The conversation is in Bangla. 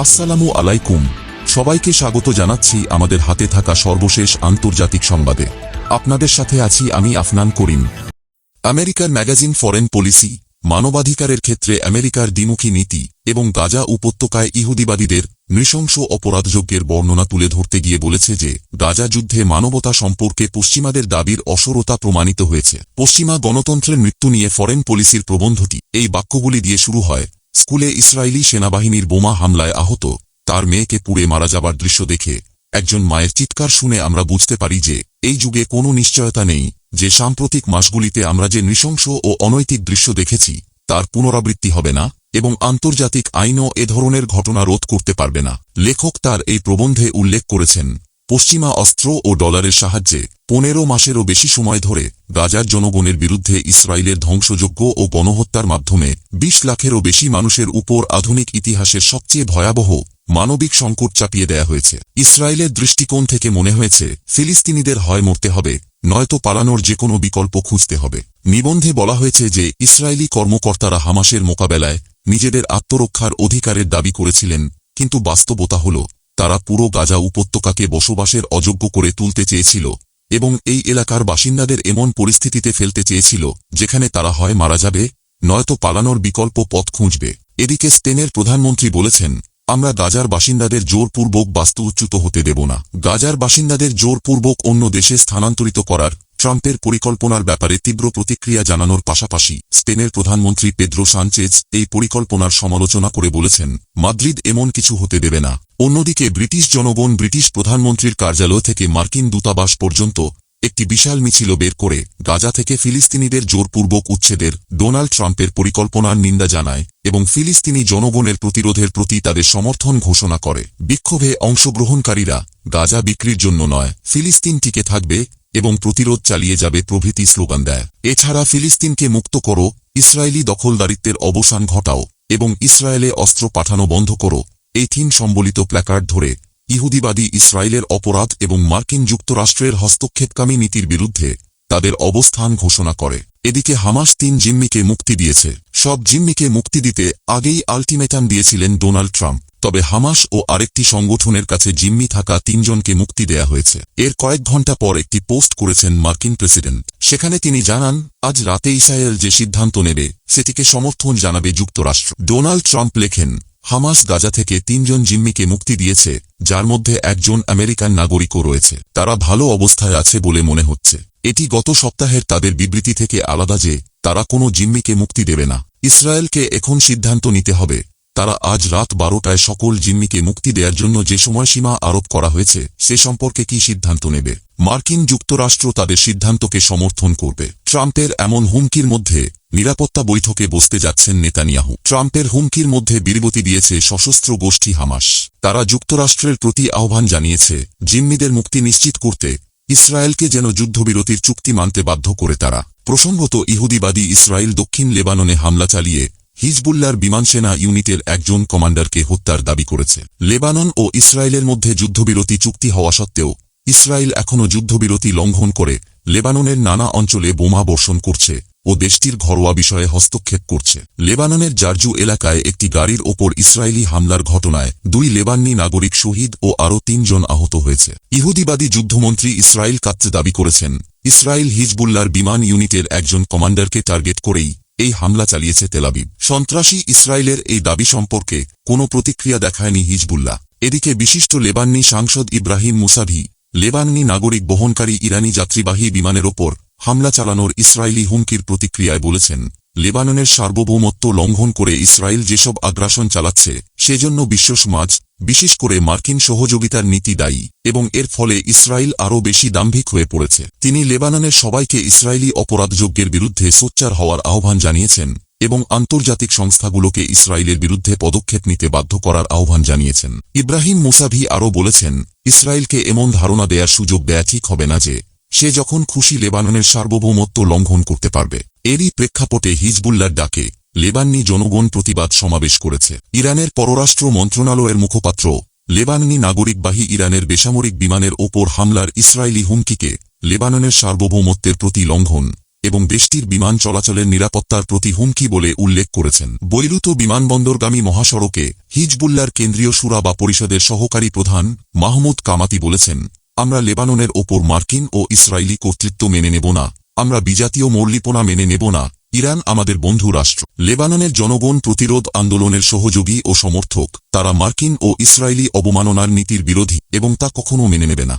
আসসালামু আলাইকুম। সবাইকে স্বাগত জানাচ্ছি আমাদের হাতে থাকা সর্বশেষ আন্তর্জাতিক সংবাদে। আপনাদের সাথে আছি আমি আফনান করিম। আমেরিকার ম্যাগাজিন ফরেন পলিসি, মানবাধিকারের ক্ষেত্রে আমেরিকার দ্বিমুখী নীতি এবং গাজা উপত্যকায় ইহুদিবাদীদের নৃশংস অপরাধযজ্ঞের বর্ণনা তুলে ধরতে গিয়ে বলেছে যে, গাজা যুদ্ধে মানবতা সম্পর্কে পশ্চিমাদের দাবির অসরতা প্রমাণিত হয়েছে। পশ্চিমা গণতন্ত্রের মৃত্যু নিয়ে ফরেন পলিসির প্রবন্ধটি এই বাক্যগুলি দিয়ে শুরু হয় স্কুলে ইসরায়েলি সেনাবাহিনীর বোমা হামলায় আহত। তার মেয়েকে পুড়ে মারা যাবার দৃশ্য দেখে একজন মায়ের চিৎকার শুনে আমরা বুঝতে পারি যে এই যুগে কোনো নিশ্চয়তা নেই, যে সাম্প্রতিক মাসগুলিতে আমরা যে নৃশংস ও অনৈতিক দৃশ্য দেখেছি, তার পুনরাবৃত্তি হবে না এবং আন্তর্জাতিক আইনও এ ধরনের ঘটনা রোধ করতে পারবে না। লেখক তার এই প্রবন্ধে উল্লেখ করেছেন পশ্চিমা অস্ত্র ও ডলারের সাহায্যে পনেরো মাসেরও বেশি সময় ধরে গাজার জনগণের বিরুদ্ধে ইসরায়েলের ধ্বংসযোগ্য ও গণহত্যার মাধ্যমে বিশ লাখেরও বেশি মানুষের উপর আধুনিক ইতিহাসের সবচেয়ে ভয়াবহ মানবিক সংকট চাপিয়ে দেয়া হয়েছে। ইসরায়েলের দৃষ্টিকোণ থেকে মনে হয়েছে, ফিলিস্তিনিদের হয় মরতে হবে, নয়তো পালানোর যে কোনো বিকল্প খুঁজতে হবে। নিবন্ধে বলা হয়েছে যে, ইসরায়েলি কর্মকর্তারা হামাসের মোকাবেলায় নিজেদের আত্মরক্ষার অধিকারের দাবি করেছিলেন, কিন্তু বাস্তবতা হল তারা পুরো গাজা উপত্যকাকে বসবাসের অযোগ্য করে তুলতে চেয়েছিল এবং এই এলাকার বাসিন্দাদের এমন পরিস্থিতিতে ফেলতে চেয়েছিল যেখানে তারা হয় মারা যাবে, নয়তো পালানোর বিকল্প পথ খুঁজবে। এদিকে স্পেনের প্রধানমন্ত্রী বলেছেন, আমরা গাজার বাসিন্দাদের জোরপূর্বক বাস্তুচ্যুত হতে দেব না। গাজার বাসিন্দাদের জোরপূর্বক অন্য দেশে স্থানান্তরিত করার ট্রাম্পের পরিকল্পনার ব্যাপারে তীব্র প্রতিক্রিয়া জানানোর পাশাপাশি স্পেনের প্রধানমন্ত্রী পেদ্রো সানচেজ এই পরিকল্পনার সমালোচনা করে বলেছেন, মাদ্রিদ এমন কিছু হতে দেবে না। অন্যদিকে ব্রিটিশ জনগণ ব্রিটিশ প্রধানমন্ত্রীর কার্যালয় থেকে মার্কিন দূতাবাস পর্যন্ত একটি বিশাল মিছিল বের করে গাজা থেকে ফিলিস্তিনিদের জোরপূর্বক উচ্ছেদের ডোনাল্ড ট্রাম্পের পরিকল্পনার নিন্দা জানায় এবং ফিলিস্তিনি জনগণের প্রতিরোধের প্রতি তাদের সমর্থন ঘোষণা করে। বিক্ষোভে অংশগ্রহণকারীরা গাজা বিক্রির জন্য নয়, ফিলিস্তিন টিকে থাকবে এবং প্রতিরোধ চালিয়ে যাবে প্রভৃতি স্লোগান দেয়। এছাড়া ফিলিস্তিনকে মুক্ত করো, ইসরায়েলি দখলদারিত্বের অবসান ঘটাও এবং ইসরায়েলে অস্ত্র পাঠানো বন্ধ করো। এই থিম সম্বলিত প্ল্যাকার্ড ধরে ইহুদিবাদী ইসরায়েলের অপরাধ এবং মার্কিন যুক্তরাষ্ট্রের হস্তক্ষেপকামী নীতির বিরুদ্ধে তাদের অবস্থান ঘোষণা করে। এদিকে হামাস তিন জিম্মিকে মুক্তি দিয়েছে। সব জিম্মিকে মুক্তি দিতে আগেই আলটিমেটাম দিয়েছিলেন ডোনাল্ড ট্রাম্প। তবে হামাস ও আরেকটি সংগঠনের কাছে জিম্মি থাকা তিনজনকে মুক্তি দেয়া হয়েছে। এর কয়েক ঘণ্টা পর একটি পোস্ট করেছেন মার্কিন প্রেসিডেন্ট। সেখানে তিনি জানান, আজ রাতে ইসরায়েল যে সিদ্ধান্ত নেবে, সেটিকে সমর্থন জানাবে যুক্তরাষ্ট্র। ডোনাল্ড ট্রাম্প লেখেন, হামাস গাজা থেকে তিনজন জিম্মিকে মুক্তি দিয়েছে, যার মধ্যে একজন আমেরিকান নাগরিকও রয়েছে। তারা ভালো অবস্থায় আছে বলে মনে হচ্ছে। এটি গত সপ্তাহের তাদের বিবৃতি থেকে আলাদা যে, তারা কোনো জিম্মিকে মুক্তি দেবে না। ইসরায়েলকে এখন সিদ্ধান্ত নিতে হবে। তারা আজ রাত বারোটায় সকল জিম্মিকে মুক্তি দেওয়ার জন্য যে সময়সীমা আরোপ করা হয়েছে, সে সম্পর্কে কি সিদ্ধান্ত নেবে? মার্কিন যুক্তরাষ্ট্র তাদের সিদ্ধান্তকে সমর্থন করবে। ট্রাম্পের এমন হুমকির মধ্যে নিরাপত্তা বৈঠকে বসতে যাচ্ছেন নেতানিয়াহু। ট্রাম্পের হুমকির মধ্যে বিরবতি দিয়েছে সশস্ত্র গোষ্ঠী হামাস। তারা যুক্তরাষ্ট্রের প্রতি আহ্বান জানিয়েছে, জিম্মিদের মুক্তি নিশ্চিত করতে ইসরায়েলকে যেন যুদ্ধবিরতির চুক্তি মানতে বাধ্য করে তারা। প্রসঙ্গত, ইহুদিবাদী ইসরায়েল দক্ষিণ লেবাননে হামলা চালিয়ে হিজবুল্লার বিমানসেনা ইউনিটের একজন কমান্ডারকে হত্যার দাবি করেছে। লেবানন ও ইসরায়েলের মধ্যে যুদ্ধবিরতি চুক্তি হওয়া সত্ত্বেও ইসরায়েল এখনও যুদ্ধবিরতি লঙ্ঘন করে লেবাননের নানা অঞ্চলে বোমা বর্ষণ করছে ও দেশটির ঘরোয়া বিষয়ে হস্তক্ষেপ করছে। লেবাননের জার্জু এলাকায় একটি গাড়ির ওপর ইসরায়েলি হামলার ঘটনায় দুই লেবাননি নাগরিক শহীদ ও আরও তিনজন আহত হয়েছে। ইহুদিবাদী যুদ্ধমন্ত্রী ইসরায়েল কাত্তে দাবি করেছেন, ইসরায়েল হিজবুল্লার বিমান ইউনিটের একজন কমান্ডারকে টার্গেট করেই এই হামলা চালিয়েছে তেলাবিব সন্ত্রাসী ইসরায়েলের এই দাবি সম্পর্কে কোনো প্রতিক্রিয়া দেখায়নি হিজবুল্লাহ। এদিকে বিশিষ্ট লেবাননি সাংসদ ইব্রাহিম মুসাভি লেবাননি নাগরিক বহনকারী ইরানি যাত্রীবাহী বিমানের ওপর হামলা চালানোর ইসরায়েলি হুমকির প্রতিক্রিয়ায় বলেছেন, লেবাননের সার্বভৌমত্ব লঙ্ঘন করে ইসরায়েল যেসব আগ্রাসন চালাচ্ছে, সেজন্য বিশ্ব সমাজ, বিশেষ করে মার্কিন সহযোগিতার নীতি দায়ী এবং এর ফলে ইসরায়েল আরও বেশি দাম্ভিক হয়ে পড়েছে। তিনি লেবাননের সবাইকে ইসরায়েলি অপরাধযজ্ঞের বিরুদ্ধে সোচ্চার হওয়ার আহ্বান জানিয়েছেন। এবং আন্তর্জাতিক সংস্থাগুলোকে ইসরায়েলের বিরুদ্ধে পদক্ষেপ নিতে বাধ্য করার আহ্বান জানিয়েছেন। ইব্রাহিম মুসাভি আরও বলেছেন, ইসরায়েলকে এমন ধারণা দেয়ার সুযোগ দেয়া ঠিক হবে না যে, সে যখন খুশি লেবাননের সার্বভৌমত্ব লঙ্ঘন করতে পারবে। এরই প্রেক্ষাপটে হিজবুল্লার ডাকে, লেবাননি জনগণ প্রতিবাদ সমাবেশ করেছে। ইরানের পররাষ্ট্র মন্ত্রণালয়ের মুখপাত্র, লেবাননি নাগরিকবাহী ইরানের বেসামরিক বিমানের ওপর হামলার ইসরায়েলি হুমকিকে লেবাননের সার্বভৌমত্বের প্রতি লঙ্ঘন। এবং দেশটির বিমান চলাচলের নিরাপত্তার প্রতি হুমকি বলে উল্লেখ করেছেন। বৈরুত বিমানবন্দরগামী মহাসড়কে হিজবুল্লার কেন্দ্রীয় সুরা বা পরিষদের সহকারী প্রধান মাহমুদ কামাতি বলেছেন, আমরা লেবাননের ওপর মার্কিন ও ইসরায়েলি কর্তৃত্ব মেনে নেব না। আমরা বিজাতীয় মৌলিপনা মেনে নেব না। ইরান আমাদের বন্ধু রাষ্ট্র। লেবাননের জনগণ প্রতিরোধ আন্দোলনের সহযোগী ও সমর্থক। তারা মার্কিন ও ইসরায়েলি অবমাননার নীতির বিরোধী এবং তা কখনও মেনে নেবে না।